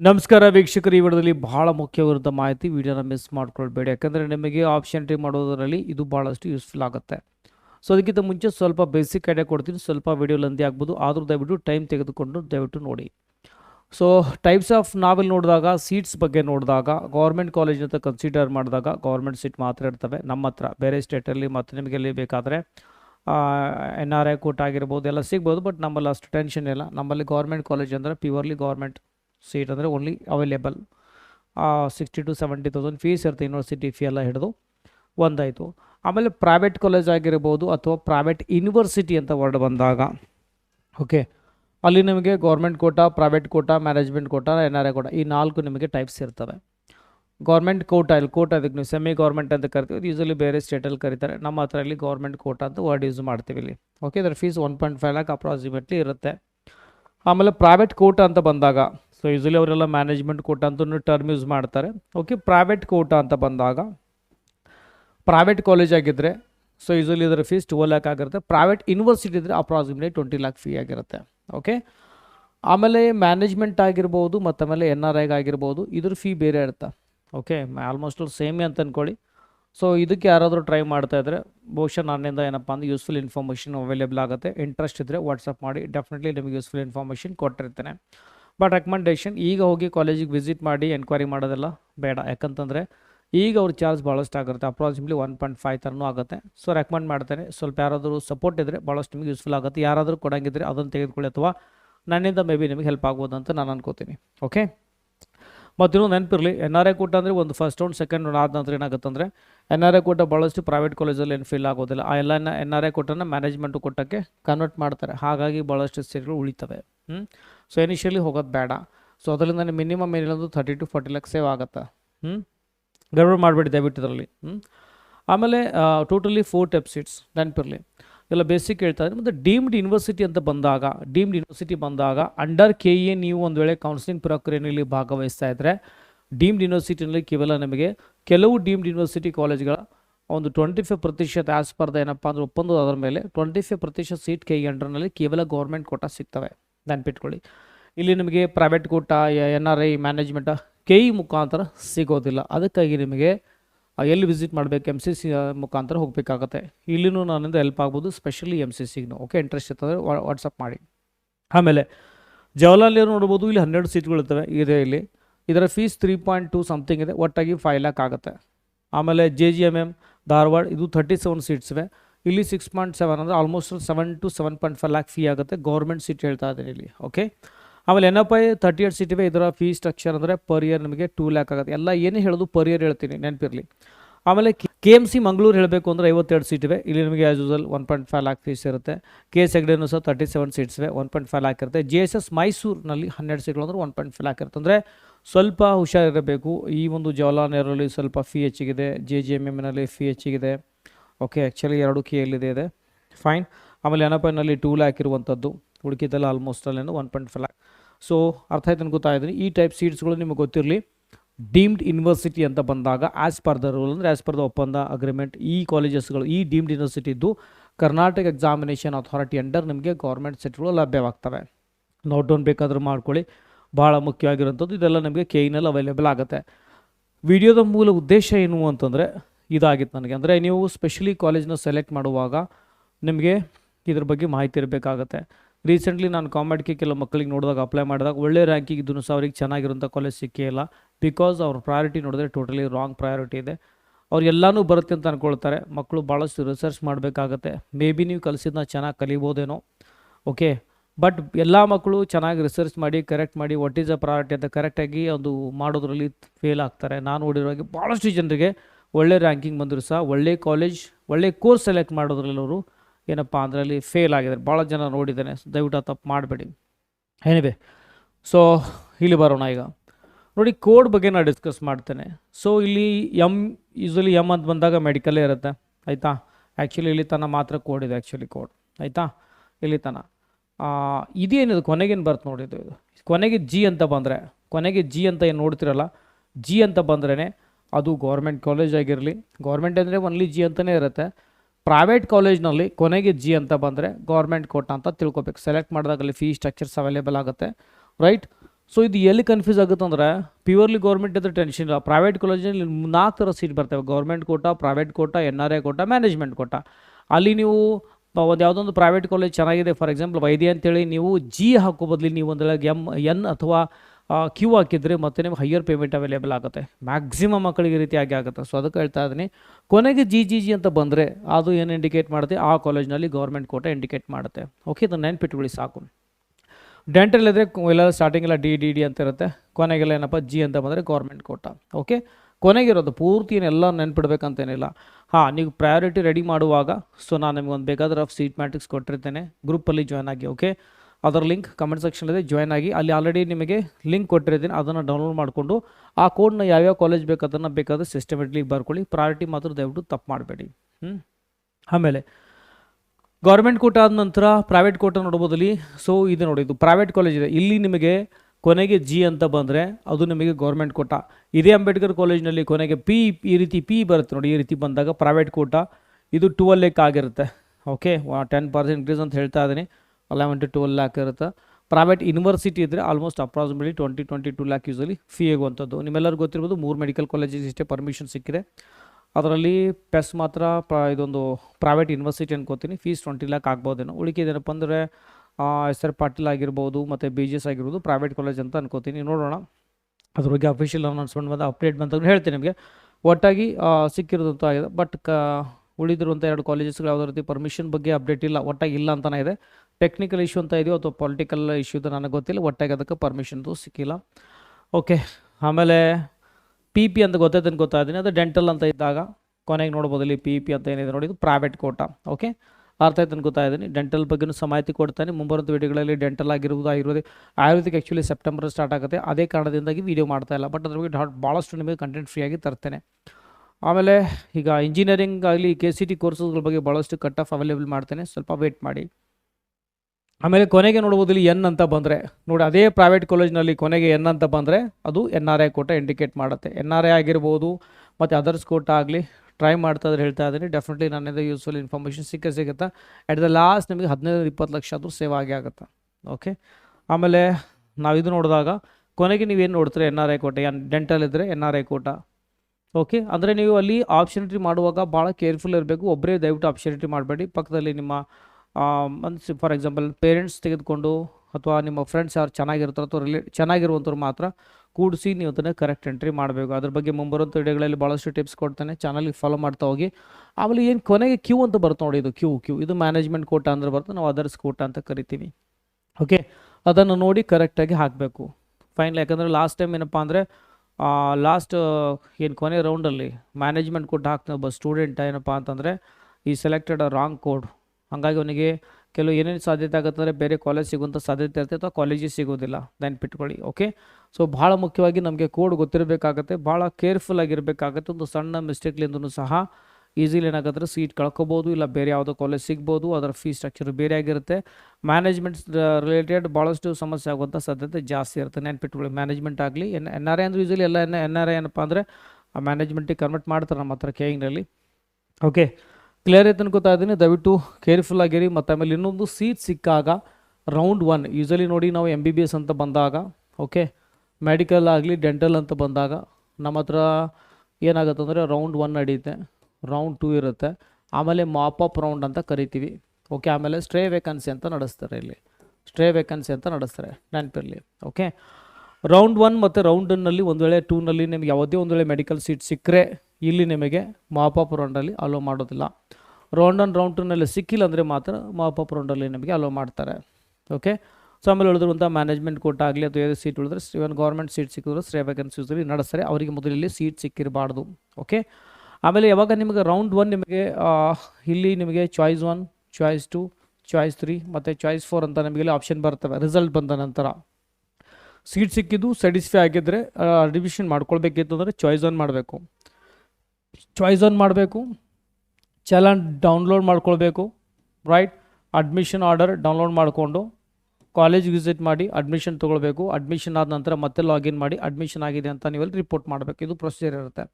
ನಮಸ್ಕಾರ ವೀಕ್ಷಕರು, ಈ ವಿಡಿಯೋದಲ್ಲಿ ಬಹಳ ಮುಖ್ಯವಾದ ಮಾಹಿತಿ ವಿಡಿಯೋನ ಮಿಸ್ ಮಾಡ್ಕೊಳ್ಬೇಡಿ. ಯಾಕಂದರೆ ನಿಮಗೆ ಆಪ್ಷನ್ ಎಂಟ್ರಿ ಮಾಡೋದರಲ್ಲಿ ಇದು ಭಾಳಷ್ಟು ಯೂಸ್ಫುಲ್ ಆಗುತ್ತೆ. ಸೊ ಅದಕ್ಕಿಂತ ಮುಂಚೆ ಸ್ವಲ್ಪ ಬೇಸಿಕ್ ಐಡಿಯಾ ಕೊಡ್ತೀನಿ. ಸ್ವಲ್ಪ ವಿಡಿಯೋ ಲಂದಿ ಆಗ್ಬೋದು. ಆದರೂ ದಯವಿಟ್ಟು ಟೈಮ್ ತೆಗೆದುಕೊಂಡು ದಯವಿಟ್ಟು ನೋಡಿ. ಸೊ ಟೈಪ್ಸ್ ಆಫ್ ನಾವೆಲ್ ನೋಡಿದಾಗ ಸೀಟ್ಸ್ ಬಗ್ಗೆ ನೋಡಿದಾಗ ಗೌರ್ಮೆಂಟ್ ಕಾಲೇಜ್ ಅಂತ ಕನ್ಸಿಡರ್ ಮಾಡಿದಾಗ ಗೌರ್ಮೆಂಟ್ ಸೀಟ್ ಮಾತ್ರ ಇರ್ತವೆ. ನಮ್ಮ ಹತ್ರ, ಬೇರೆ ಸ್ಟೇಟಲ್ಲಿ ಮತ್ತು ನಿಮಗೆ ಎಲ್ಲಿ ಬೇಕಾದರೆ ಎನ್ ಆರ್ ಐ ಕೋಟ್ ಆಗಿರ್ಬೋದು, ಎಲ್ಲ ಸಿಗ್ಬೋದು ಬಟ್ ನಮ್ಮಲ್ಲಿ ಅಷ್ಟು ಟೆನ್ಷನ್ ಇಲ್ಲ. ನಮ್ಮಲ್ಲಿ ಗೌರ್ಮೆಂಟ್ ಕಾಲೇಜ್ ಅಂದರೆ ಪ್ಯೂರ್ಲಿ ಗೌರ್ಮೆಂಟ್ ಸೀಟ್ ಅಂದರೆ only available sixty to seventy thousand fees ಇರುತ್ತೆ ಯೂನಿವರ್ಸಿಟಿ ಫೀ ಎಲ್ಲ ಹಿಡಿದು. ಒಂದಾಯಿತು. ಆಮೇಲೆ ಪ್ರೈವೇಟ್ ಕಾಲೇಜ್ ಆಗಿರ್ಬೋದು ಅಥವಾ ಪ್ರೈವೇಟ್ ಯೂನಿವರ್ಸಿಟಿ ಅಂತ ವರ್ಡ್ ಬಂದಾಗ ಓಕೆ ಅಲ್ಲಿ ನಿಮಗೆ government quota private quota management quota N R I quota ಈ ನಾಲ್ಕು ನಿಮಗೆ ಟೈಪ್ಸ್ ಇರ್ತವೆ. ಗೌರ್ಮೆಂಟ್ ಕೋಟಾ ಇಲ್ಲಿ ಕೋಟಾ ಅದಕ್ಕೆ ನೀವು ಸೆಮಿ ಗೌರ್ಮೆಂಟ್ ಅಂತ ಕರಿತೀವಿ. ಯೂಸಲಿ ಬೇರೆ ಸ್ಟೇಟಲ್ಲಿ ಕರೀತಾರೆ. ನಮ್ಮ ಹತ್ರ ಇಲ್ಲಿ ಗೌರ್ಮೆಂಟ್ ಕೋಟಾ ಅಂತ ವರ್ಡ್ ಯೂಸ್ ಮಾಡ್ತೀವಿ ಇಲ್ಲಿ. ಓಕೆ ಇದರ fees one point five lakh approximately ಇರುತ್ತೆ. ಆಮೇಲೆ ಪ್ರೈವೇಟ್ ಕೋಟಾ ಅಂತ ಬಂದಾಗ ಸೊ ಯೂಸಲಿ ಅವರೆಲ್ಲ ಮ್ಯಾನೇಜ್ಮೆಂಟ್ ಕೋಟ ಅಂತ ಟರ್ಮ್ ಯೂಸ್ ಮಾಡ್ತಾರೆ. ಓಕೆ ಪ್ರೈವೇಟ್ ಕೋಟ ಅಂತ ಬಂದಾಗ ಪ್ರೈವೇಟ್ ಕಾಲೇಜ್ ಆಗಿದ್ದರೆ ಸೊ ಯೂಸಲಿ ಇದರ ಫೀಸ್ ಟೂ ಲ್ಯಾಕ್ ಆಗಿರುತ್ತೆ. ಪ್ರೈವೇಟ್ ಯೂನಿವರ್ಸಿಟಿ ಇದ್ದರೆ ಅಪ್ರಾಕ್ಸಿಮೇಟ್ಲಿ ಟ್ವೆಂಟಿ ಲ್ಯಾಕ್ ಫೀ ಆಗಿರುತ್ತೆ. ಓಕೆ ಆಮೇಲೆ ಮ್ಯಾನೇಜ್ಮೆಂಟ್ ಆಗಿರ್ಬೋದು, ಮತ್ತು ಆಮೇಲೆ ಎನ್ ಆರ್ ಐಗೆ ಆಗಿರ್ಬೋದು, ಇದ್ರ ಫೀ ಬೇರೆ ಇರುತ್ತೆ. ಓಕೆ ಆಲ್ಮೋಸ್ಟ್ ಸೇಮ್ ಅಂತ ಅಂದ್ಕೊಳ್ಳಿ ಸೊ ಇದಕ್ಕೆ ಯಾರಾದರೂ ಟ್ರೈ ಮಾಡ್ತಾ ಇದ್ದರೆ ಬಹುಶಃ ನನ್ನಿಂದ ಏನಪ್ಪ ಅಂದ್ರೆ ಯೂಸ್ಫುಲ್ ಇನ್ಫಾರ್ಮೇಷನ್ ಅವೈಲೇಬಲ್ ಆಗುತ್ತೆ. ಇಂಟ್ರೆಸ್ಟ್ ಇದ್ದರೆ ವಾಟ್ಸಪ್ ಮಾಡಿ ಡೆಫಿನೆಟ್ಲಿ ನಿಮಗೆ ಯೂಸ್ಫುಲ್ ಇನ್ಫಾರ್ಮೇಷನ್ ಕೊಟ್ಟಿರ್ತೇನೆ. ಬಟ್ ರೆಕಮೆಂಡೇಷನ್ ಈಗ ಹೋಗಿ ಕಾಲೇಜಿಗೆ ವಿಸಿಟ್ ಮಾಡಿ ಎನ್ಕ್ವೈರಿ ಮಾಡೋದೆಲ್ಲ ಬೇಡ. ಯಾಕಂತಂದರೆ ಈಗ ಅವ್ರ ಚಾರ್ಜ್ ಭಾಳಷ್ಟು ಆಗುತ್ತೆ. ಅಪ್ರಾಕ್ಸಿಮೇಟ್ಲಿ ಒನ್ ಪಾಯಿಂಟ್ ಫೈವ್ ಥರನೂ ಆಗುತ್ತೆ. ಸೊ ರೆಕಮೆಂಡ್ ಮಾಡ್ತೇನೆ. ಸ್ವಲ್ಪ ಯಾರಾದರೂ ಸಪೋರ್ಟ್ ಇದ್ದರೆ ಭಾಳಷ್ಟು ನಿಮಗೆ ಯೂಸ್ಫುಲ್ ಆಗುತ್ತೆ. ಯಾರಾದರೂ ಕೊಡಂಗಿದ್ರೆ ಅದನ್ನು ತೆಗೆದುಕೊಳ್ಳಿ ಅಥವಾ ನನ್ನಿಂದ ಮೇ ಬಿ ನಿಮಗೆ ಹೆಲ್ಪ್ ಆಗ್ಬೋದು ಅಂತ ನಾನು ಅನ್ಕೋತೀನಿ. ಓಕೆ ಮತ್ತು ಇನ್ನೊಂದು ನೆನಪಿರಲಿ ಎನ್ ಆರ್ ಐ ಕೂಟ ಅಂದರೆ ಒಂದು ಫಸ್ಟ್ ರೌಂಡ್ ಸೆಕೆಂಡ್ ರೌಂಡ್ ಆದ ನಂತರ ಏನಾಗುತ್ತೆ ಅಂದರೆ ಎನ್ ಆರ್ ಐ ಕೂಟ ಭಾಳಷ್ಟು ಪ್ರೈವೇಟ್ ಕಾಲೇಜಲ್ಲಿ ಏನು ಫೀಲ್ ಆಗೋದಿಲ್ಲ. ಆ ಎಲ್ಲ ಎನ್ ಆರ್ ಐ ಕೂಟನ ಮ್ಯಾನೇಜ್ಮೆಂಟು ಕೊಟ್ಟಕ್ಕೆ ಕನ್ವರ್ಟ್ ಮಾಡ್ತಾರೆ. ಹಾಗಾಗಿ ಭಾಳಷ್ಟು ಸೀಟ್ಗಳು ಉಳಿತವೆ. ಹ್ಞೂ ಸೊ ಇನಿಷಿಯಲಿ ಹೋಗೋದು ಬೇಡ. ಸೊ ಅದರಿಂದ minimum ಏನಿಲ್ಲೊಂದು thirty to forty lakh save ಆಗುತ್ತೆ. ಹ್ಞೂ ಗಡ್ಬಡ್ ಮಾಡಬೇಡಿ, ದಯವಿಟ್ಟು ಇದರಲ್ಲಿ. ಹ್ಞೂ ಆಮೇಲೆ ಟೋಟಲಿ ಫೋರ್ ಟೆಪ್ ಸೀಟ್ಸ್ ನೆನಪಿರಲಿ. ಎಲ್ಲ ಬೇಸಿಕ್ ಹೇಳ್ತಾ ಇದ್ದೀನಿ ಮತ್ತು ಡೀಮ್ಡ್ ಯೂನಿವರ್ಸಿಟಿ ಅಂತ ಬಂದಾಗ ಡೀಮ್ಡ್ ಯೂನಿವರ್ಸಿಟಿ ಬಂದಾಗ ಅಂಡರ್ ಕೆ ಎ ನೀವು ಒಂದು ವೇಳೆ ಕೌನ್ಸಿಲಿಂಗ್ ಪ್ರಕ್ರಿಯೆಯಲ್ಲಿ ಭಾಗವಹಿಸ್ತಾ ಇದ್ದರೆ ಡೀಮ್ಡ್ ಯೂನಿವರ್ಸಿಟಿನಲ್ಲಿ ಕೇವಲ ನಮಗೆ ಕೆಲವು ಡೀಮ್ಡ್ ಯೂನಿವರ್ಸಿಟಿ ಕಾಲೇಜ್ಗಳ ಒಂದು ಟ್ವೆಂಟಿ ಫೈವ್ ಪ್ರತಿಶತ ಆಸ್ಪರ್ಧ ಏನಪ್ಪ ಅಂದ್ರೆ ಒಪ್ಪಂದದ ಅದರ ಮೇಲೆ ಟ್ವೆಂಟಿ ಫೈವ್ ಪ್ರತಿಶತ ಸೀಟ್ ಕೆ ಅಂಡರ್ನಲ್ಲಿ ಕೇವಲ ಗೌರ್ಮೆಂಟ್ ಕೋಟಾ ಸಿಗ್ತವೆ. ನೆನ್ಪಿಟ್ಕೊಳ್ಳಿ. ಇಲ್ಲಿ ನಿಮಗೆ private quota N R I management K E ಮುಖಾಂತರ ಸಿಗೋದಿಲ್ಲ. ಅದಕ್ಕಾಗಿ ನಿಮಗೆ ಎಲ್ಲಿ ವಿಸಿಟ್ ಮಾಡಬೇಕು ಎಂ ಸಿ ಸಿ ಮುಖಾಂತರ ಹೋಗಬೇಕಾಗತ್ತೆ. ಇಲ್ಲಿನೂ ನನ್ನಿಂದ ಹೆಲ್ಪ್ ಆಗ್ಬೋದು ಸ್ಪೆಷಲಿ ಎಂ ಸಿ ಸಿಗೂ ಓಕೆ ಇಂಟ್ರೆಸ್ಟ್ ಇರ್ತದೆ ವಾಟ್ಸಪ್ ಮಾಡಿ. ಆಮೇಲೆ, ಜವಹರ್ಲಾಲ್ ನೆಹರು ನೋಡ್ಬೋದು, ಇಲ್ಲಿ ಹನ್ನೆರಡು ಸೀಟ್ಗಳಿರ್ತವೆ ಇದೆ ಇಲ್ಲಿ. ಇದರ fees three point two something ಇದೆ, ಒಟ್ಟಾಗಿ ಫೈವ್ ಲ್ಯಾಕ್ ಆಗುತ್ತೆ. ಆಮೇಲೆ J G M M Dharwad, ಇದು ಥರ್ಟಿ ಸೆವೆನ್ ಸೀಟ್ಸ್ ಇವೆ. ಇಲ್ಲಿ ಸಿಕ್ಸ್ ಪಾಯಿಂಟ್ ಸೆವೆನ್ ಅಂದರೆ almost seven to seven point five lakh fee ಆಗುತ್ತೆ. ಗೌರ್ಮೆಂಟ್ ಸೀಟ್ ಹೇಳ್ತಾ ಇದ್ದೀನಿ ಇಲ್ಲಿ ಓಕೆ ಆಮೇಲೆ N F I thirty eight seat ಇವೆ ಇದರ ಫೀ ಸ್ಟ್ರಕ್ಚರ್ ಅಂದರೆ ಪರ್ ಇಯರ್ ನಿಮಗೆ ಟೂ ಲ್ಯಾಕ್ ಆಗುತ್ತೆ. ಎಲ್ಲ ಏನೇ ಹೇಳೋದು ಪರ್ ಇಯರ್ ಹೇಳ್ತೀನಿ, ನೆನಪಿರಲಿ. ಆಮೇಲೆ ಕೆ ಎಂ ಸಿ ಮಂಗಳೂರು ಹೇಳಬೇಕು ಅಂದರೆ ಐವತ್ತೆರಡು ಸೀಟ್ ಇವೆ ಇಲ್ಲಿ ನಿಮಗೆ as usual one point five lakh fees ಇರುತ್ತೆ. ಕೆ ಎಸ್ ಹೆಗ್ಡೆನೂ ಸಹ ತರ್ಟಿ ಸೆವೆನ್ ಸೀಟ್ಸ್ ಇವೆ ಒನ್ ಪಾಯಿಂಟ್ ಫೈವ್ ಲ್ಯಾಕ್ ಇರುತ್ತೆ. ಜೆ ಎಸ್ ಎಸ್ ಮೈಸೂರಿನಲ್ಲಿ ಹನ್ನೆರಡು ಸೀಟ್ಗಳು ಅಂದರೆ ಒನ್ ಪಾಯಿಂಟ್ ಫೈವ್ ಲ್ಯಾಕ್ ಇರುತ್ತೆ. ಅಂದರೆ ಸ್ವಲ್ಪ ಹುಷಾರಿರಬೇಕು. ಈ ಒಂದು ಜವಾಹರ್ಲಾಲ್ ನೆಹರಲ್ಲಿ ಸ್ವಲ್ಪ ಫೀ ಹೆಚ್ಚಿಗಿದೆ. ಜೆ ಜಿ ಎಂ ಎಮ್ನಲ್ಲಿ ಫೀ ಹೆಚ್ಚಿಗಿದೆ. ಓಕೆ ಆ್ಯಕ್ಚುಲಿ ಎರಡು ಕೆ ಎಲ್ಲಿದೆ ಇದೆ. ಫೈನ್ ಆಮೇಲೆ ಏನಪ್ಪ ಎಫ್ ಐನಲ್ಲಿ ಟೂ ಲ್ಯಾಕ್ ಇರುವಂಥದ್ದು. ಉಳಿಕಿದ್ದೆಲ್ಲ ಆಲ್ಮೋಸ್ಟ್ ಅಲ್ಲೇನು one point five lakh so ಅರ್ಥ ಆಯ್ತು ಗೊತ್ತಾ ಇದ್ದೀನಿ. ಈ ಟೈಪ್ ಸೀಟ್ಸ್ಗಳು ನಿಮಗೆ ಗೊತ್ತಿರಲಿ ಡೀಮ್ಡ್ ಯೂನಿವರ್ಸಿಟಿ ಅಂತ ಬಂದಾಗ ಆ್ಯಸ್ ಪರ್ ದ ರೂಲ್ ಅಂದರೆ ಆ್ಯಸ್ ಪರ್ ದ ಒಪ್ಪಂದ ಅಗ್ರಿಮೆಂಟ್ ಈ ಕಾಲೇಜಸ್ಗಳು ಈ ಡೀಮ್ಡ್ ಯೂನಿವರ್ಸಿಟಿ ಇದ್ದು ಕರ್ನಾಟಕ ಎಕ್ಸಾಮಿನೇಷನ್ ಅಥಾರಿಟಿ ಅಂಡರ್ ನಿಮಗೆ ಗೌರ್ಮೆಂಟ್ ಸೀಟ್ಗಳು ಲಭ್ಯವಾಗ್ತವೆ. ನೋಟ್ ಡೌನ್ ಬೇಕಾದರೂ ಮಾಡ್ಕೊಳ್ಳಿ. ಭಾಳ ಮುಖ್ಯವಾಗಿರುವಂಥದ್ದು, ಇದೆಲ್ಲ ನಿಮಗೆ ಕೆ ಇನಲ್ಲಿ ಅವೈಲೇಬಲ್ ಆಗುತ್ತೆ ವಿಡಿಯೋದ ಮೂಲ ಉದ್ದೇಶ ಏನು ಅಂತಂದರೆ ಇದಾಗಿತ್ತು ನನಗೆ. ಅಂದರೆ ನೀವು ಸ್ಪೆಷಲಿ ಕಾಲೇಜ್ನ ಸೆಲೆಕ್ಟ್ ಮಾಡುವಾಗ ನಿಮಗೆ ಇದ್ರ ಬಗ್ಗೆ ಮಾಹಿತಿ ಇರಬೇಕಾಗತ್ತೆ. ರೀಸೆಂಟ್ಲಿ ನಾನು ಕಾಮೆಡ್ಗೆ ಕೆಲವು ಮಕ್ಕಳಿಗೆ ನೋಡಿದಾಗ ಅಪ್ಲೈ ಮಾಡಿದಾಗ ಒಳ್ಳೆ ರ್ಯಾಂಕಿಗೆ ಇದನ್ನು ಸಹ ಅವ್ರಿಗೆ ಚೆನ್ನಾಗಿರೋಂಥ ಕಾಲೇಜ್ ಸಿಕ್ಕೇ ಇಲ್ಲ. ಬಿಕಾಸ್ ಅವ್ರ ಪ್ರಯಾರಿಟಿ ನೋಡಿದ್ರೆ ಟೋಟಲಿ ರಾಂಗ್ ಪ್ರಯಾರಿಟಿ ಇದೆ. ಅವ್ರು ಎಲ್ಲನೂ ಬರುತ್ತೆ ಅಂತ ಅಂದ್ಕೊಳ್ತಾರೆ ಮಕ್ಕಳು ಭಾಳಷ್ಟು ರಿಸರ್ಚ್ ಮಾಡಬೇಕಾಗತ್ತೆ. ಮೇ ಬಿ ನೀವು ಕಲಿಸಿದ್ನ ಚೆನ್ನಾಗಿ ಕಲಿಬೋದೇನೋ. ಓಕೆ ಬಟ್ ಎಲ್ಲ ಮಕ್ಕಳು ಚೆನ್ನಾಗಿ ರಿಸರ್ಚ್ ಮಾಡಿ ಕರೆಕ್ಟ್ ಮಾಡಿ ವಾಟ್ ಈಸ್ ಅ ಪ್ರಯಾರಿಟಿ ಅಂತ ಕರೆಕ್ಟಾಗಿ ಒಂದು ಮಾಡೋದ್ರಲ್ಲಿ ಫೇಲ್ ಆಗ್ತಾರೆ. ನಾನು ನೋಡಿರೋ ಹಾಗೆ ಭಾಳಷ್ಟು ಜನರಿಗೆ ಒಳ್ಳೆ ರ್ಯಾಂಕಿಂಗ್ ಬಂದರೂ ಸಹ ಒಳ್ಳೆ ಕಾಲೇಜ್ ಒಳ್ಳೆ ಕೋರ್ಸ್ ಸೆಲೆಕ್ಟ್ ಮಾಡೋದ್ರಲ್ಲಿ ಅವರು ಏನಪ್ಪ ಅದರಲ್ಲಿ ಫೇಲ್ ಆಗಿದ್ದಾರೆ. ಭಾಳ ಜನ ನೋಡಿದ್ದೇನೆ. ದಯವಿಟ್ಟು ತಪ್ಪು ಮಾಡಬೇಡಿ. ಏನಿವೆ ಸೊ ಇಲ್ಲಿ ಬರೋಣ ಈಗ. ನೋಡಿ ಕೋಡ್ ಬಗ್ಗೆ ನಾನು ಡಿಸ್ಕಸ್ ಮಾಡ್ತೇನೆ. ಸೊ ಇಲ್ಲಿ ಎಂ ಯೂಸಲಿ ಎಂ ಅಂತ ಬಂದಾಗ ಮೆಡಿಕಲೇ ಇರುತ್ತೆ. ಆಯಿತಾ? ಆ್ಯಕ್ಚುಲಿ ಇಲ್ಲಿ ತನ ಮಾತ್ರ ಕೋಡ್ ಇದೆ ಆ್ಯಕ್ಚುಲಿ ಕೋಡ್ ಆಯಿತಾ? ಇಲ್ಲಿ ತನ ಇದೇನಿದು ಕೊನೆಗೇನು ಬರುತ್ತೆ ನೋಡಿದ್ದು ಇದು? ಕೊನೆಗೆ ಜಿ ಅಂತ ಬಂದರೆ, ಕೊನೆಗೆ ಜಿ ಅಂತ ಏನು ನೋಡ್ತಿರಲ್ಲ? ಜಿ ಅಂತ ಬಂದ್ರೇ ಅದು ಗೌರ್ಮೆಂಟ್ ಕಾಲೇಜ್ ಆಗಿರಲಿ ಗೌರ್ಮೆಂಟ್ ಅಂದರೆ ಒನ್ಲಿ ಜಿ ಅಂತಲೇ ಇರುತ್ತೆ. ಪ್ರೈವೇಟ್ ಕಾಲೇಜ್ನಲ್ಲಿ ಕೊನೆಗೆ ಜಿ ಅಂತ ಬಂದರೆ ಗೌರ್ಮೆಂಟ್ ಕೋಟ ಅಂತ ತಿಳ್ಕೊಬೇಕು. ಸೆಲೆಕ್ಟ್ ಮಾಡಿದಾಗ ಅಲ್ಲಿ ಫೀ ಸ್ಟ್ರಕ್ಚರ್ಸ್ ಅವೈಲೇಬಲ್ ಆಗುತ್ತೆ ರೈಟ್ ಸೊ ಇದು ಎಲ್ಲಿ ಕನ್ಫ್ಯೂಸ್ ಆಗುತ್ತೆ ಅಂದರೆ ಪ್ಯೂರ್ಲಿ ಗೌರ್ಮೆಂಟ್ ಇದ್ರೆ ಟೆನ್ಷನ್ ಇಲ್ಲ. ಪ್ರೈವೇಟ್ ಕಾಲೇಜಲ್ಲಿ ನಾಲ್ಕು ಥರ ಸೀಟ್ ಬರ್ತವೆ. Government quota private quota N R A quota management quota ಅಲ್ಲಿ ನೀವು ಒಂದು ಯಾವುದೊಂದು ಪ್ರೈವೇಟ್ ಕಾಲೇಜ್ ಚೆನ್ನಾಗಿದೆ. ಫಾರ್ ಎಕ್ಸಾಂಪಲ್ ವೈದ್ಯ ಅಂತೇಳಿ ನೀವು ಜಿ ಹಾಕೋ ಬದಲಿ ನೀವು ಒಂದು ಎಂ ಎನ್ ಅಥವಾ ಕ್ಯೂ ಹಾಕಿದರೆ ಮತ್ತೆ ನಿಮ್ಗೆ ಹೈಯರ್ ಪೇಮೆಂಟ್ ಅವೈಲೇಬಲ್ ಆಗುತ್ತೆ. ಮ್ಯಾಕ್ಸಿಮಮ್ ಮಕ್ಕಳಿಗೆ ರೀತಿಯಾಗಿ ಆಗುತ್ತೆ. ಸೊ ಅದಕ್ಕೆ ಹೇಳ್ತಾ ಇದ್ದೀನಿ. ಕೊನೆಗೆ ಜಿ ಜಿ ಜಿ ಅಂತ ಬಂದರೆ ಅದು ಏನು ಇಂಡಿಕೇಟ್ ಮಾಡುತ್ತೆ? ಆ ಕಾಲೇಜ್ನಲ್ಲಿ ಗೌರ್ಮೆಂಟ್ ಕೋಟ ಇಂಡಿಕೇಟ್ ಮಾಡುತ್ತೆ. ಓಕೆ ಇದನ್ನು ನೆನ್ಪಿಟ್ಕೊಳ್ಳಿ ಸಾಕು. ಡೆಂಟಲ್ ಇದ್ದರೆ ಎಲ್ಲ ಸ್ಟಾರ್ಟಿಂಗ್ ಎಲ್ಲ ಡಿ ಡಿ ಡಿ ಅಂತ ಇರುತ್ತೆ. ಕೊನೆಗೆಲ್ಲ ಏನಪ್ಪ? ಜಿ ಅಂತ ಬಂದರೆ ಗೌರ್ಮೆಂಟ್ ಕೋಟ ಓಕೆ ಕೊನೆಗಿರೋದು ಪೂರ್ತಿ ಏನೆಲ್ಲ ನೆನ್ಪಿಡ್ಬೇಕಂತೇನಿಲ್ಲ. ಹಾಂ, ನೀವು ಪ್ರಯಾರಿಟಿ ರೆಡಿ ಮಾಡುವಾಗ ಸೊ ನಾನು ನಿಮ್ಗೆ ಒಂದು ಬೇಕಾದ್ರೆ ರಫ್ ಸೀಟ್ ಮ್ಯಾಟ್ರಿಕ್ಸ್ ಕೊಟ್ಟಿರ್ತೇನೆ ಗ್ರೂಪಲ್ಲಿ ಜಾಯ್ನ್ ಆಗಿ ಓಕೆ ಅದರ ಲಿಂಕ್ ಕಮೆಂಟ್ ಸೆಕ್ಷನಲ್ಲಿದೆ ಜಾಯ್ನ್ ಆಗಿ. ಅಲ್ಲಿ ಆಲ್ರೆಡಿ ನಿಮಗೆ ಲಿಂಕ್ ಕೊಟ್ಟಿರ್ತೀನಿ ಅದನ್ನು ಡೌನ್ಲೋಡ್ ಮಾಡಿಕೊಂಡು ಆ ಕೋಡ್ನ ಯಾವ್ಯಾವ ಕಾಲೇಜ್ ಬೇಕು, ಅದನ್ನು ಬೇಕಾದ್ರೆ ಸಿಸ್ಟಮೆಟಿಕ್ ಬರ್ಕೊಳ್ಳಿ. ಪ್ರಾಯೋರಿಟಿ ಮಾತ್ರ ದಯವಿಟ್ಟು ತಪ್ಪು ಮಾಡಬೇಡಿ. ಹ್ಞೂ ಆಮೇಲೆ ಗೌರ್ಮೆಂಟ್ ಕೋಟ ಆದ ನಂತರ ಪ್ರೈವೇಟ್ ಕೋಟ ನೋಡ್ಬೋದಲ್ಲಿ ಸೊ ಇದು ನೋಡಿ, ಇದು ಪ್ರೈವೇಟ್ ಕಾಲೇಜ್ ಇದೆ. ಇಲ್ಲಿ ನಿಮಗೆ ಕೊನೆಗೆ ಜಿ ಅಂತ ಬಂದರೆ ಅದು ನಿಮಗೆ ಗೌರ್ಮೆಂಟ್ ಕೋಟ ಇದೇ ಅಂಬೇಡ್ಕರ್ ಕಾಲೇಜ್ನಲ್ಲಿ ಕೊನೆಗೆ ಪಿ ಈ ರೀತಿ ಪಿ ಬರುತ್ತೆ ನೋಡಿ. ಈ ರೀತಿ ಬಂದಾಗ ಪ್ರೈವೇಟ್ ಕೋಟ ಇದು ಟುವೆಲ್ ಲೇಕ್ ಆಗಿರುತ್ತೆ ಓಕೆ ಟೆನ್ ಪರ್ಸೆಂಟ್ ಇನ್ಕ್ರೀಸ್ ಅಂತ ಹೇಳ್ತಾ ಇದ್ದೀನಿ. ಅಲೆವೆನ್ ಟು ಟ್ವೆಲ್ ಲ್ಯಾಕ್ ಇರುತ್ತೆ. ಪ್ರೈವೇಟ್ ಯೂನಿವರ್ಸಿಟಿ ಇದ್ದರೆ almost approximately twenty twenty two lakh usually fee ಆಗುವಂಥದ್ದು. ನಿಮ್ಮೆಲ್ಲರಿಗೂ ಗೊತ್ತಿರ್ಬೋದು ಮೂರು ಮೆಡಿಕಲ್ ಕಾಲೇಜಸ್ ಇಷ್ಟೇ ಪರ್ಮಿಷನ್ ಸಿಕ್ಕಿದೆ. ಅದರಲ್ಲಿ ಪೆಸ್ ಮಾತ್ರ ಇದೊಂದು ಪ್ರೈವೇಟ್ ಯೂನಿವರ್ಸಿಟಿ ಅನ್ಕೋತೀನಿ. ಫೀಸ್ ಟ್ವೆಂಟಿ ಲ್ಯಾಕ್ ಆಗ್ಬೋದೇನೋ. ಉಳಿಕೆದೇನಪ್ಪ ಅಂದರೆ ಎಸ್ ಆರ್ ಪಾಟೀಲ್ ಆಗಿರ್ಬೋದು ಮತ್ತು ಬಿ ಜಿ ಎಸ್ ಆಗಿರ್ಬೋದು ಪ್ರೈವೇಟ್ ಕಾಲೇಜ್ ಅಂತ ಅನ್ಕೋತೀನಿ. ನೋಡೋಣ. ಅದ್ರ ಬಗ್ಗೆ ಅಫಿಷಿಯಲ್ ಅನೌನ್ಸ್ಮೆಂಟ್ ಬಂದ ಅಪ್ಡೇಟ್ ಬಂತ ಹೇಳ್ತೀನಿ ನಿಮಗೆ. ಒಟ್ಟಾಗಿ ಸಿಕ್ಕಿರೋದಂತ ಆಗಿದೆ. ಬಟ್ ಕ ಉಳಿದಿರುವಂಥ ಎರಡು ಕಾಲೇಜಸ್ಗಳು ಯಾವುದೇ ರೀತಿ ಪರ್ಮಿಷನ್ ಬಗ್ಗೆ ಅಪ್ಡೇಟ್ ಇಲ್ಲ. ಒಟ್ಟಾಗಿ ಇಲ್ಲ ಅಂತಲೇ ಇದೆ. ಟೆಕ್ನಿಕಲ್ ಇಶ್ಯೂ ಅಂತ ಇದೆಯೋ ಅಥವಾ ಪೊಲಿಟಿಕಲ್ ಇಶ್ಯೂ ಅಂತ ನನಗೆ ಗೊತ್ತಿಲ್ಲ. ಒಟ್ಟಾಗಿ ಅದಕ್ಕೆ ಪರ್ಮಿಷನ್ದು ಸಿಕ್ಕಿಲ್ಲ. ಓಕೆ ಆಮೇಲೆ ಪಿ ಪಿ ಅಂತ ಗೊತ್ತಾಯ್ತು ಗೊತ್ತಾಯಿದ್ದೀನಿ ಅದು ಡೆಂಟಲ್ ಅಂತ ಇದ್ದಾಗ ಕೊನೆಗೆ ನೋಡ್ಬೋದು ಇಲ್ಲಿ ಪಿ ಪಿ ಅಂತ ಏನಿದೆ ನೋಡಿ, ಇದು ಪ್ರೈವೇಟ್ ಕೋಟ ಓಕೆ ಅರ್ಥ ಆಯ್ತು ಗೊತ್ತಾಯಿದ್ದೀನಿ ಡೆಂಟಲ್ ಬಗ್ಗೆನೂ ಸಮಾಹಿತಿ ಮಾಹಿತಿ ಕೊಡ್ತಾನೆ. ಮುಂಬರುವ ವಿಡಿಯೋಗಳಲ್ಲಿ ಡೆಂಟಲ್ ಆಗಿರ್ಬೋದು ayurvedic ayurvedic actually September start ಆಗುತ್ತೆ. ಅದೇ ಕಾರಣದಿಂದಾಗಿ ವಿಡಿಯೋ ಮಾಡ್ತಾ ಇಲ್ಲ. ಬಟ್ ಅದ್ರ ಬಗ್ಗೆ ಭಾಳಷ್ಟು ನಿಮಗೆ ಕಂಟೆಂಟ್ ಫ್ರೀಯಾಗಿ ತರ್ತೇನೆ. ಆಮೇಲೆ ಈಗ ಇಂಜಿನಿಯರಿಂಗ್ ಆಗಲಿ ಕೆ ಸಿ ಟಿ ಕೋರ್ಸಸ್ಗಳ ಬಗ್ಗೆ ಭಾಳಷ್ಟು ಕಟ್ ಆಫ್ ಅವೈಲೇಬಲ್ ಮಾಡ್ತೇನೆ. ಸ್ವಲ್ಪ ವೇಟ್ ಮಾಡಿ. ಆಮೇಲೆ ಕೊನೆಗೆ ನೋಡ್ಬೋದು ಇಲ್ಲಿ ಎನ್ ಅಂತ ಬಂದರೆ, ನೋಡಿ ಅದೇ ಪ್ರೈವೇಟ್ ಕಾಲೇಜ್ನಲ್ಲಿ ಕೊನೆಗೆ ಎನ್ ಅಂತ ಬಂದರೆ ಅದು N R I quota indicate ಮಾಡುತ್ತೆ. ಎನ್ ಆರ್ ಐ ಆಗಿರ್ಬೋದು, ಮತ್ತು ಅದರ್ಸ್ ಕೋಟ ಆಗಲಿ ಟ್ರೈ ಮಾಡ್ತಾ ಇದ್ರೆ ಹೇಳ್ತಾ ಇದ್ದೀನಿ. ಡೆಫಿನೆಟ್ಲಿ ನನ್ನಿಂದ ಯೂಸ್ಫುಲ್ ಇನ್ಫಾರ್ಮೇಷನ್ ಸಿಕ್ಕ ಸಿಗುತ್ತೆ. ಎಟ್ ದ ಲಾಸ್ಟ್ ನಿಮಗೆ ಹದಿನೈದು ಇಪ್ಪತ್ತು ಲಕ್ಷ ಆದರೂ ಸೇವ್ ಆಗಿ ಆಗುತ್ತೆ. ಓಕೆ ಆಮೇಲೆ ನಾವು ಇದು ನೋಡಿದಾಗ, ಕೊನೆಗೆ ನೀವೇನು ನೋಡ್ತೀರಿ N R I quota? Dental ಇದ್ದರೆ N R I quota? Okay ಅಂದರೆ ನೀವು ಅಲ್ಲಿ ಆಪ್ಷನಿಟಿ ಮಾಡುವಾಗ ಭಾಳ ಕೇರ್ಫುಲ್ ಇರಬೇಕು. ಒಬ್ಬರೇ ದಯವಿಟ್ಟು ಆಪ್ಷನಿಟಿ ಮಾಡಬೇಡಿ. ಪಕ್ಕದಲ್ಲಿ ನಿಮ್ಮ ಮನ್ಸ್ ಫಾರ್ ಎಕ್ಸಾಂಪಲ್, ಪೇರೆಂಟ್ಸ್ ತೆಗೆದುಕೊಂಡು ಅಥವಾ ನಿಮ್ಮ ಫ್ರೆಂಡ್ಸ್ ಯಾರು ಚೆನ್ನಾಗಿರ್ತಾರೋ ಅಥವಾ ರಿಲೇ, ಚೆನ್ನಾಗಿರುವಂಥವ್ರು ಮಾತ್ರ ಕೂಡಿಸಿ ನೀವು ಅದನ್ನು ಕರೆಕ್ಟ್ ಎಂಟ್ರಿ ಮಾಡಬೇಕು. ಅದ್ರ ಬಗ್ಗೆ ಮುಂಬರುವಂಥ ವಿಡಿಯೋಗಳಲ್ಲಿ ಭಾಳಷ್ಟು ಟಿಪ್ಸ್ ಕೊಡ್ತಾನೆ. ಚಾನಲ್ಗೆ ಫಾಲೋ ಮಾಡ್ತಾ ಹೋಗಿ. ಆಮೇಲೆ ಏನು ಕೊನೆಗೆ ಕ್ಯೂ ಅಂತ ಬರುತ್ತೆ ನೋಡಿ ಇದು ಕ್ಯೂ ಕ್ಯೂ. ಇದು ಮ್ಯಾನೇಜ್ಮೆಂಟ್ ಕೋಟ ಅಂದ್ರೆ ಬರುತ್ತೆ. ನಾವು ಅದರ್ಸ್ ಕೋಟ ಅಂತ ಕರಿತೀವಿ. ಓಕೆ? ಅದನ್ನು ನೋಡಿ ಕರೆಕ್ಟಾಗಿ ಹಾಕಬೇಕು. ಫೈನಲ್ ಯಾಕಂದರೆ ಲಾಸ್ಟ್ ಟೈಮ್ ಏನಪ್ಪ ಅಂದರೆ ಲಾಸ್ಟ್, ಏನು ಕೊನೆ ರೌಂಡಲ್ಲಿ ಮ್ಯಾನೇಜ್ಮೆಂಟ್ ಕೋಟ ಹಾಕ್ತಾ ಒಬ್ಬ ಸ್ಟೂಡೆಂಟ್ ಏನಪ್ಪ ಅಂತಂದರೆ, ಈ ಸೆಲೆಕ್ಟೆಡ್ ರಾಂಗ್ ಕೋಡ್. ಹಾಗಾಗಿ ಅವನಿಗೆ ಕೆಲವು ಏನೇನು ಸಾಧ್ಯತೆ ಆಗುತ್ತೆ ಅಂದರೆ ಬೇರೆ ಕಾಲೇಜ್ ಸಿಗುವಂಥ ಸಾಧ್ಯತೆ ಇರುತ್ತೆ ಅಥವಾ ಕಾಲೇಜಿಗೆ ಸಿಗೋದಿಲ್ಲ ನೆನ್ಪಿಟ್ಕೊಳ್ಳಿ ಓಕೆ ಸೊ ಭಾಳ ಮುಖ್ಯವಾಗಿ ನಮಗೆ ಕೋಡ್ ಗೊತ್ತಿರಬೇಕಾಗತ್ತೆ ಭಾಳ ಕೇರ್ಫುಲ್ ಆಗಿರಬೇಕಾಗತ್ತೆ. ಒಂದು ಸಣ್ಣ ಮಿಸ್ಟೇಕ್ಲಿಂದೂ ಸಹ ಈಸಿಲಿ ಏನಾಗುತ್ತೆ ಸೀಟ್ ಕಳ್ಕೊಬೋದು, ಇಲ್ಲ ಬೇರೆ ಯಾವುದೋ ಕಾಲೇಜ್ ಸಿಗ್ಬೋದು, ಅದರ ಫೀ ಸ್ಟ್ರಕ್ಚರ್ ಬೇರೆ ಆಗಿರುತ್ತೆ. ಮ್ಯಾನೇಜ್ಮೆಂಟ್ ರಿಲೇಟೆಡ್ ಭಾಳಷ್ಟು ಸಮಸ್ಯೆ ಆಗುವಂಥ ಸಾಧ್ಯತೆ ಜಾಸ್ತಿ ಇರುತ್ತೆ. ನೆನ್ಪಿಟ್ಕೊಳ್ಳಿ ಮ್ಯಾನೇಜ್ಮೆಂಟ್ ಆಗಲಿ, ಎನ್ ಎನ್ ಆರ್ ಐ ಅಂದ್ರೆ ಯೂಸಲಿ ಎಲ್ಲ ಎನ್ ಎನ್ ಆರ್ ಐ ಏನಪ್ಪ ಅಂದರೆ ಆ ಮ್ಯಾನೇಜ್ಮೆಂಟಿಗೆ ಕನ್ವರ್ಟ್ ಮಾಡ್ತಾರೆ ನಮ್ಮ ಹತ್ರ ಕೇಯಿಂಗ್ನಲ್ಲಿ ಓಕೆ ಕ್ಲಿಯರ್ ಐತೆ ಅನ್ಕೋತಾ ಇದ್ದೀನಿ. ದಯವಿಟ್ಟು ಕೇರ್ಫುಲ್ ಆಗಿರಿ. ಮತ್ತು ಆಮೇಲೆ ಇನ್ನೊಂದು ಸೀಟ್ ಸಿಕ್ಕಾಗ ರೌಂಡ್ ಒನ್ ಯೂಸಲಿ ನೋಡಿ ನಾವು ಎಂ ಅಂತ ಬಂದಾಗ ಓಕೆ ಮೆಡಿಕಲ್ ಆಗಲಿ ಡೆಂಟಲ್ ಅಂತ ಬಂದಾಗ ನಮ್ಮ ಹತ್ರ ಏನಾಗುತ್ತೆ ಅಂದರೆ ರೌಂಡ್ ಒನ್ ನಡೆಯುತ್ತೆ ರೌಂಡ್ ಟೂ ಇರುತ್ತೆ. ಆಮೇಲೆ ಮಾಪ್ ಅಪ್ ರೌಂಡ್ ಅಂತ ಕರಿತೀವಿ. ಓಕೆ ಆಮೇಲೆ ಸ್ಟ್ರೇ ವೇಕನ್ಸಿ ಅಂತ ನಡೆಸ್ತಾರೆ ಇಲ್ಲಿ. ಸ್ಟ್ರೇ ವೇಕನ್ಸಿ ಅಂತ ನಡೆಸ್ತಾರೆ. ನೆನಪಿರಲಿ ಓಕೆ ರೌಂಡ್ ಒನ್ ಮತ್ತು ರೌಂಡ್ನಲ್ಲಿ ಒಂದು ವೇಳೆ ಟೂನಲ್ಲಿ ನಿಮ್ಗೆ ಯಾವುದೇ ಒಂದು ವೇಳೆ ಮೆಡಿಕಲ್ ಸೀಟ್ ಸಿಕ್ಕರೆ ಇಲ್ಲಿ ನಿಮಗೆ ಮಾಪಪ್ ರೌಂಡಲ್ಲಿ ಅಲೋ ಮಾಡೋದಿಲ್ಲ. ರೌಂಡ್ ಆನ್ ರೌಂಡ್ ಟೂನಲ್ಲಿ ಸಿಕ್ಕಿಲ್ಲ ಅಂದರೆ ಮಾತ್ರ ಮಾಪಪ್ ರೌಂಡಲ್ಲಿ ನಿಮಗೆ ಅಲೋ ಮಾಡ್ತಾರೆ. ಓಕೆ ಸೊ ಆಮೇಲೆ ಉಳಿದಿರುವಂಥ ಮ್ಯಾನೇಜ್ಮೆಂಟ್ ಕೋಟ ಆಗಲಿ ಅಥವಾ ಯಾವುದೇ ಸೀಟ್ ಉಳಿದ್ರೆ ಇವನ್ ಗೌರ್ಮೆಂಟ್ ಸೀಟ್ ಸಿಕ್ಕಿದ್ರು ಸ್ಟ್ರೇ ವೇಕನ್ಸಿ ಯೂಸಲಿ ನಡೆಸ್ತಾರೆ. ಅವರಿಗೆ ಮೊದಲಲ್ಲಿ ಸೀಟ್ ಸಿಕ್ಕಿರಬಾರ್ದು. ಓಕೆ ಆಮೇಲೆ ಯಾವಾಗ ನಿಮಗೆ ರೌಂಡ್ ಒನ್ ನಿಮಗೆ ಇಲ್ಲಿ ನಿಮಗೆ choice one choice two choice three ಮತ್ತು ಚಾಯ್ಸ್ ಫೋರ್ ಅಂತ ನಿಮಗೆ ಆಪ್ಷನ್ ಬರ್ತವೆ. ರಿಸಲ್ಟ್ ಬಂದ ನಂತರ. ಸೀಟ್ ಸಿಕ್ಕಿದ್ದು ಸ್ಯಾಟಿಸ್ಫೈ ಆಗಿದ್ದರೆ ರಿವಿಷನ್ ಮಾಡ್ಕೊಳ್ಬೇಕಿತ್ತು ಅಂದರೆ ಚಾಯ್ಸ್ ಆನ್ ಮಾಡಬೇಕು. ಚಾಯ್ಸ್ ಆನ್ ಮಾಡಬೇಕು ಚಲನ್ ಡೌನ್ಲೋಡ್ ಮಾಡ್ಕೊಳ್ಬೇಕು ರೈಟ್ ಅಡ್ಮಿಷನ್ ಆರ್ಡರ್ ಡೌನ್ಲೋಡ್ ಮಾಡಿಕೊಂಡು ಕಾಲೇಜ್ ವಿಸಿಟ್ ಮಾಡಿ ಅಡ್ಮಿಷನ್ ತೊಗೊಳ್ಬೇಕು. ಅಡ್ಮಿಷನ್ ಆದ ನಂತರ ಮತ್ತೆ ಲಾಗಿನ್ ಮಾಡಿ ಅಡ್ಮಿಷನ್ ಆಗಿದೆ ಅಂತ ನೀವೆಲ್ಲ ರಿಪೋರ್ಟ್ ಮಾಡಬೇಕು. ಇದು ಪ್ರೊಸೀಜರ್ ಇರುತ್ತೆ.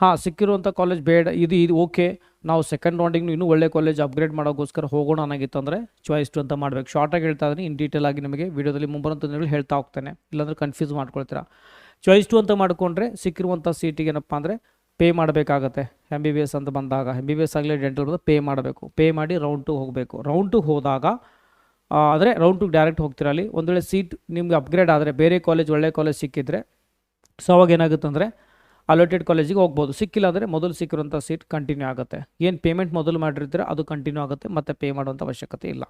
ಹಾಂ ಸಿಕ್ಕಿರುವಂಥ ಕಾಲೇಜ್ ಬೇಡ. ಇದು ಇದು ಓಕೆ ನಾವು ಸೆಕೆಂಡ್ ರೌಂಡಿಗೆ ಇನ್ನೂ ಒಳ್ಳೆ ಕಾಲೇಜ್ ಅಪ್ಗ್ರೇಡ್ ಮಾಡೋಕ್ಕೋಸ್ಕರ ಹೋಗೋಣ ಅನ್ನಾಗಿತ್ತು ಅಂದರೆ ಚಾಯ್ಸ್ ಟು ಅಂತ ಮಾಡಬೇಕು. ಶಾರ್ಟಾಗಿ ಹೇಳ್ತಾ ಇದ್ದೀನಿ. ಇನ್ ಡೀಟೇಲ್ ಆಗಿ ನಿಮಗೆ ವೀಡಿಯೋದಲ್ಲಿ ಮುಂಬರಂತ ಹೇಳ್ತಾ ಹೋಗ್ತೇನೆ. ಇಲ್ಲಾಂದರೆ ಕನ್ಫ್ಯೂಸ್ ಮಾಡ್ಕೊಳ್ತೀರಾ. ಚಾಯ್ಸ್ ಟು ಅಂತ ಮಾಡಿಕೊಂಡ್ರೆ ಸಿಕ್ಕಿರುವಂಥ ಸೀಟಿಗೆ ಏನಪ್ಪ ಅಂದರೆ ಪೇ ಮಾಡಬೇಕಾಗತ್ತೆ. ಎಂ ಬಿ ಬಿ ಎಸ್ ಅಂತ ಬಂದಾಗ ಎಂ ಬಿ ಬಿ ಎಸ್ ಆಗಲಿ ಡೆಂಟಲ್ ಬಂದು ಪೇ ಮಾಡಬೇಕು. ಪೇ ಮಾಡಿ ರೌಂಡ್ ಟು ಹೋಗಬೇಕು. ರೌಂಡ್ ಟು ಹೋದಾಗ ಆದರೆ ರೌಂಡ್ ಟು ಡೈರೆಕ್ಟ್ ಹೋಗ್ತೀರ ಅಲ್ಲಿ? ಒಂದು ವೇಳೆ ಸೀಟ್ ನಿಮಗೆ ಅಪ್ಗ್ರೇಡ್ ಆದರೆ, ಬೇರೆ ಕಾಲೇಜ್ ಒಳ್ಳೆ ಕಾಲೇಜ್ ಸಿಕ್ಕಿದ್ರೆ, ಸೊ ಅವಾಗ ಏನಾಗುತ್ತೆ ಅಂದರೆ ಅಲೋಟೆಡ್ ಕಾಲೇಜಿಗೆ ಹೋಗ್ಬೋದು. ಸಿಕ್ಕಿಲ್ಲ ಅಂದರೆ ಮೊದಲು ಸಿಕ್ಕಿರುವಂಥ ಸೀಟ್ ಕಂಟಿನ್ಯೂ ಆಗುತ್ತೆ. ಏನು ಪೇಮೆಂಟ್ ಮೊದಲು ಮಾಡಿರ್ತೀರ, ಅದು ಕಂಟಿನ್ಯೂ ಆಗುತ್ತೆ, ಮತ್ತು ಪೇ ಮಾಡುವಂಥ ಅವಶ್ಯಕತೆ ಇಲ್ಲ.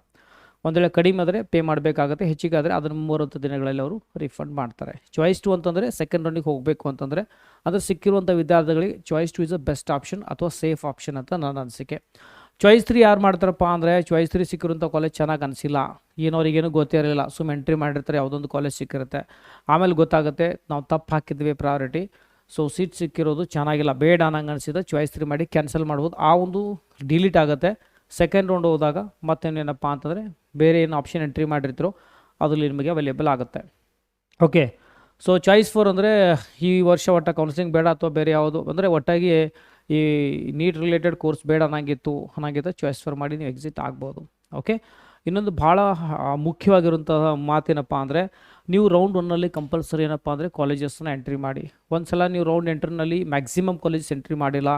ಒಂದು ವೇಳೆ ಕಡಿಮೆ ಆದರೆ ಪೇ ಮಾಡಬೇಕಾಗುತ್ತೆ. ಹೆಚ್ಚಿಗೆ ಆದರೆ ಅದನ್ನು ಮೂವತ್ತು ದಿನಗಳಲ್ಲಿ ಅವರು ರಿಫಂಡ್ ಮಾಡ್ತಾರೆ. ಚಾಯ್ಸ್ ಟು ಅಂತಂದರೆ ಸೆಕೆಂಡ್ ರೌಂಡಿಗೆ ಹೋಗಬೇಕು ಅಂತಂದರೆ ಅದು ಸಿಕ್ಕಿರುವಂಥ ವಿದ್ಯಾರ್ಥಿಗಳಿಗೆ choice two is a best option ಅಥವಾ ಸೇಫ್ ಆಪ್ಷನ್ ಅಂತ ನನ್ನ ಅನಿಸಿಕೆ. ಚಾಯ್ಸ್ ತ್ರೀ ಯಾರು ಮಾಡ್ತಾರಪ್ಪ ಅಂದರೆ ಚಾಯ್ಸ್ ತ್ರೀ ಸಿಕ್ಕಿರುವಂಥ ಕಾಲೇಜ್ ಚೆನ್ನಾಗಿ ಅನಿಸಿಲ್ಲ. ಏನೋ ಅವ್ರಿಗೇನು ಗೊತ್ತೇ ಇರಲಿಲ್ಲ. ಸುಮ್ಮನೆ ಎಂಟ್ರಿ ಮಾಡಿರ್ತಾರೆ, ಯಾವುದೊಂದು ಕಾಲೇಜ್ ಸಿಕ್ಕಿರುತ್ತೆ. ಆಮೇಲೆ ಗೊತ್ತಾಗುತ್ತೆ ನಾವು ತಪ್ಪು ಹಾಕಿದ್ವಿ ಪ್ರಯಾರಿಟಿ ಸೊ ಸೀಟ್ ಸಿಕ್ಕಿರೋದು ಚೆನ್ನಾಗಿಲ್ಲ. ಬೇಡ ಅನ್ನಂಗೆ ಅನಿಸಿದ ಚಾಯ್ಸ್ ತ್ರೀ ಮಾಡಿ ಕ್ಯಾನ್ಸಲ್ ಮಾಡ್ಬೋದು. ಆ ಒಂದು ಡಿಲೀಟ್ ಆಗುತ್ತೆ. ಸೆಕೆಂಡ್ ರೌಂಡ್ ಹೋದಾಗ ಮತ್ತೇನೇನಪ್ಪ ಅಂತಂದರೆ ಬೇರೆ ಏನು ಆಪ್ಷನ್ ಎಂಟ್ರಿ ಮಾಡಿರ್ತಿರೋ ಅದರಲ್ಲಿ ನಿಮಗೆ ಅವೈಲೇಬಲ್ ಆಗುತ್ತೆ. ಓಕೆ ಸೊ ಚಾಯ್ಸ್ ಫೋರ್ ಅಂದರೆ ಈ ವರ್ಷ ಒಟ್ಟ ಕೌನ್ಸಿಲಿಂಗ್ ಬೇಡ ಅಥವಾ ಬೇರೆ ಯಾವುದು ಅಂದರೆ ಒಟ್ಟಾಗಿ ಈ ನೀಟ್ ರಿಲೇಟೆಡ್ ಕೋರ್ಸ್ ಬೇಡ ಅನ್ನಂಗಿತ್ತು ಅನ್ನಂಗಿದ್ದ ಚಾಯ್ಸ್ ಫೋರ್ ಮಾಡಿ ನೀವು ಎಕ್ಸಿಟ್ ಆಗ್ಬೋದು. ಓಕೆ ಇನ್ನೊಂದು ಭಾಳ ಮುಖ್ಯವಾಗಿರುವಂತಹ ಮಾತೇನಪ್ಪ ಅಂದರೆ, ನೀವು ರೌಂಡ್ ಒನ್ನಲ್ಲಿ ಕಂಪಲ್ಸರಿ ಏನಪ್ಪ ಅಂದರೆ ಕಾಲೇಜಸ್ನ ಎಂಟ್ರಿ ಮಾಡಿ. ಒಂದು ಸಲ ನೀವು ರೌಂಡ್ ಎಂಟ್ರಿನಲ್ಲಿ ಮ್ಯಾಕ್ಸಿಮಮ್ ಕಾಲೇಜಸ್ ಎಂಟ್ರಿ ಮಾಡಿಲ್ಲ.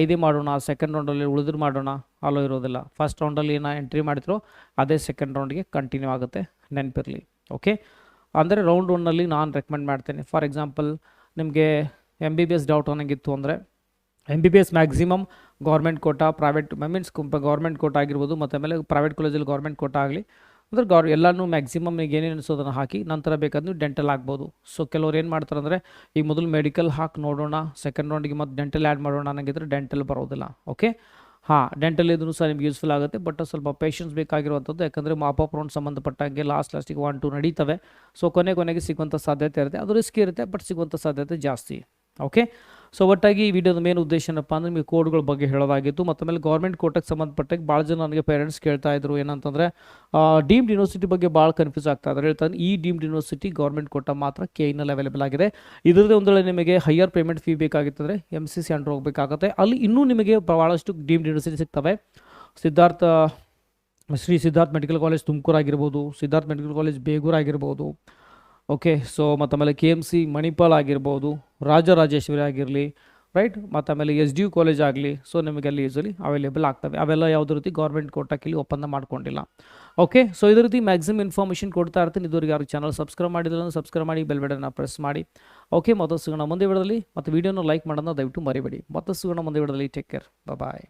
ಐದೇ ಮಾಡೋಣ ಸೆಕೆಂಡ್ ರೌಂಡಲ್ಲಿ ಉಳಿದ್ರು ಮಾಡೋಣ ಅಲ್ಲೋ ಇರೋದಿಲ್ಲ. ಫಸ್ಟ್ ರೌಂಡಲ್ಲಿ ಏನೋ ಎಂಟ್ರಿ ಮಾಡಿದ್ರು, ಅದೇ ಸೆಕೆಂಡ್ ರೌಂಡ್ಗೆ ಕಂಟಿನ್ಯೂ ಆಗುತ್ತೆ, ನೆನಪಿರಲಿ. ಓಕೆ ಅಂದರೆ ರೌಂಡ್ ಒನ್ನಲ್ಲಿ ನಾನು ರೆಕಮೆಂಡ್ ಮಾಡ್ತೇನೆ. ಫಾರ್ ಎಕ್ಸಾಂಪಲ್ ನಿಮಗೆ M B B S doubt ಅನ್ನಂಗಿತ್ತು ಅಂದರೆ M B B S maximum government quota private means government quota ಆಗಿರ್ಬೋದು, ಮತ್ತು ಆಮೇಲೆ ಪ್ರೈವೇಟ್ ಕಾಲೇಜಲ್ಲಿ ಗೌರ್ಮೆಂಟ್ ಕೋಟ ಆಗಲಿ, ಅಂದರೆ ಗೌರ್, ಎಲ್ಲನೂ ಮ್ಯಾಕ್ಸಿಮಮ್ ಈಗ ಏನೇನು ಅನಿಸೋದನ್ನು ಹಾಕಿ, ನಂತರ ಬೇಕಾದ್ರೆ ಡೆಂಟಲ್ ಆಗ್ಬೋದು. ಸೊ ಕೆಲವ್ರು ಏನು ಮಾಡ್ತಾರೆ ಅಂದರೆ ಈಗ ಮೊದಲು ಮೆಡಿಕಲ್ ಹಾಕಿ ನೋಡೋಣ ಸೆಕೆಂಡ್ ರೌಂಡಿಗೆ ಮತ್ತು ಡೆಂಟಲ್ ಆ್ಯಡ್ ಮಾಡೋಣ ಅನ್ನಂಗಿದ್ರೆ ಡೆಂಟಲ್ ಬರೋದಿಲ್ಲ ಓಕೆ ಹಾಂ ಡೆಂಟಲ್ ಇದ್ರೂ ಸಹ ನಿಮ್ಗೆ ಯೂಸ್ಫುಲ್ ಆಗುತ್ತೆ ಬಟ್ ಸ್ವಲ್ಪ ಪೇಷನ್ಸ್ ಬೇಕಾಗಿರುವಂಥದ್ದು, ಯಾಕಂದರೆ ಮಾಪಪ್ ರೌಂಡ್ ಸಂಬಂಧಪಟ್ಟಂಗೆ ಲಾಸ್ಟ್ ಲಾಸ್ಟಿಗೆ ಒನ್ ಟು ನಡೀತವೆ. ಸೊ ಕೊನೆ ಕೊನೆಗೆ ಸಿಗುವಂಥ ಸಾಧ್ಯತೆ ಇರುತ್ತೆ. ಅದು ರಿಸ್ಕ್ ಇರುತ್ತೆ ಬಟ್ ಸಿಗುವಂಥ ಸಾಧ್ಯತೆ ಜಾಸ್ತಿ ಓಕೆ ಸೊ ಒಟ್ಟಾಗಿ ಈ ವಿಡಿಯೋದ ಮೇನ್ ಉದ್ದೇಶ ಏನಪ್ಪ ಅಂದರೆ ನಿಮಗೆ ಕೋಡ್ಗಳ ಬಗ್ಗೆ ಹೇಳೋದಾಗಿತ್ತು. ಮತ್ತು ಆಮೇಲೆ ಗೌರ್ಮೆಂಟ್ ಕೋಟಕ್ಕೆ ಸಂಬಂಧಪಟ್ಟಾಗ ಭಾಳ ಜನ ನನಗೆ ಪೇರೆಂಟ್ಸ್ ಕೇಳ್ತಾ ಇದ್ರು. ಏನಂತಂದರೆ ಡೀಮ್ಡ್ ಯೂನಿವರ್ಸಿಟಿ ಬಗ್ಗೆ ಭಾಳ ಕನ್ಫ್ಯೂಸ್ ಆಗ್ತಾ ಇದ್ದಾರೆ ಹೇಳ್ತಾರೆ ಈ ಡೀಮ್ಡ್ ಯೂನಿವರ್ಸಿಟಿ ಗೌರ್ಮೆಂಟ್ ಕೋಟ ಮಾತ್ರ ಕೆ ಇನ್ನಲ್ಲಿ ಅವೈಲೇಬಲ್ ಆಗಿದೆ. ಇದರದೇ ಒಂದು ವೇಳೆ ನಿಮಗೆ ಹೈಯರ್ ಪೇಮೆಂಟ್ ಫೀ ಬೇಕಾಗಿತ್ತಂದರೆ ಎಂ ಸಿ ಸಿ ಅಂಡರ್ ಹೋಗಬೇಕಾಗುತ್ತೆ. ಅಲ್ಲಿ ಇನ್ನೂ ನಿಮಗೆ ಭಾಳಷ್ಟು ಡೀಮ್ಡ್ ಯೂನಿವರ್ಸಿಟಿ ಸಿಗ್ತವೆ. ಸಿದ್ಧಾರ್ಥ, ಶ್ರೀ ಸಿದ್ಧಾರ್ಥ ಮೆಡಿಕಲ್ ಕಾಲೇಜ್ ತುಮಕೂರು ಆಗಿರ್ಬೋದು, ಸಿದ್ಧಾರ್ಥ ಮೆಡಿಕಲ್ ಕಾಲೇಜ್ ಬೇಗೂರು ಆಗಿರ್ಬೋದು. ಓಕೆ ಸೊ ಮತ್ತು ಆಮೇಲೆ ಕೆ ಎಂ ಸಿ ಮಣಿಪಾಲ್ ಆಗಿರ್ಬೋದು. ರಾಜರಾಜೇಶ್ವರಿ ಆಗಿರಲಿ ರೈಟ್ ಮತ್ತು ಆಮೇಲೆ ಎಸ್ ಡಿ ಯು ಕಾಲೇಜ್ ಆಗಲಿ ಸೊ ನಿಮಗೆ ಅಲ್ಲಿ ಯೂಸಲಿ ಅವೈಲೇಬಲ್ ಆಗ್ತವೆ. ಅವೆಲ್ಲ ಯಾವುದೇ ರೀತಿ ಗೌರ್ಮೆಂಟ್ ಕೋಟಾಕ್ಕೆ ಇಲ್ಲಿ ಒಪ್ಪಂದ ಮಾಡ್ಕೊಂಡಿಲ್ಲ. ಓಕೆ ಸೊ ಇದೇ ರೀತಿ ಮ್ಯಾಕ್ಸಿಮಮ್ ಇನ್ಫಾರ್ಮೇಷನ್ ಕೊಡ್ತಾ ಇರ್ತೀನಿ. ಇದುವರೆಗೆ ಯಾರು ಚಾನಲ್ ಸಬ್ಸ್ಕ್ರೈಬ್ ಮಾಡಿದ್ರೆ ಸಬ್ಸ್ಕ್ರೈಬ್ ಮಾಡಿ ಬೆಲ್ ಬಟನ್ನ ಪ್ರೆಸ್ ಮಾಡಿ. ಓಕೆ ಮತ್ತೆ ಸಿಗೋಣ ಮುಂದೆ ವಿಡದಲ್ಲಿ ಮತ್ತು ವೀಡಿಯೋನ ಲೈಕ್ ಮಾಡೋದನ್ನ ದಯವಿಟ್ಟು ಮರಿಬೇಡಿ. ಮತ್ತೆ ಸಿಗೋಣ ಮುಂದೆ ವಿಡದಲ್ಲಿ ಟೇಕ್ ಕೇರ್ ಬಾಯ್